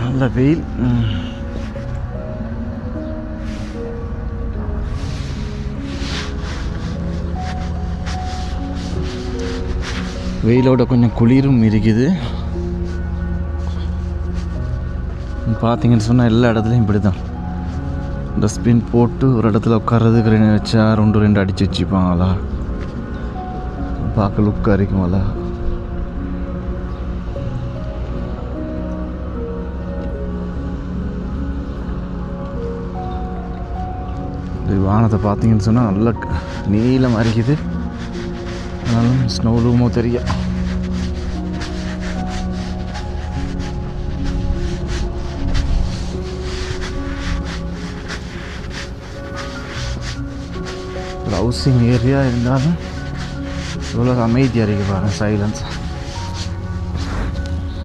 நல்ல வெயில் வெயிலோட கொஞ்சம் குளிரும் இருக்குது பார்த்தீங்கன்னு சொன்னால் எல்லா இடத்துலையும் இப்படி தான் டஸ்ட்பின் போட்டு ஒரு இடத்துல உட்கார்றதுக்கு ரெண்டு சேர் ரெண்டு ரெண்டு அடித்து வச்சுப்பாங்களா பார்க்க லுக்காக இருக்குமாலா இது வானத்தை பார்த்தீங்கன்னு சொன்னால் நல்ல நீளம் அரிக்குது. அதனால ஸ்னோ ரூமோ தெரியும் ஹவுசிங் ஏரியா இருந்தாலும் இவ்வளோ அமைதியாக இருக்கு பாருங்கள் சைலன்ஸ்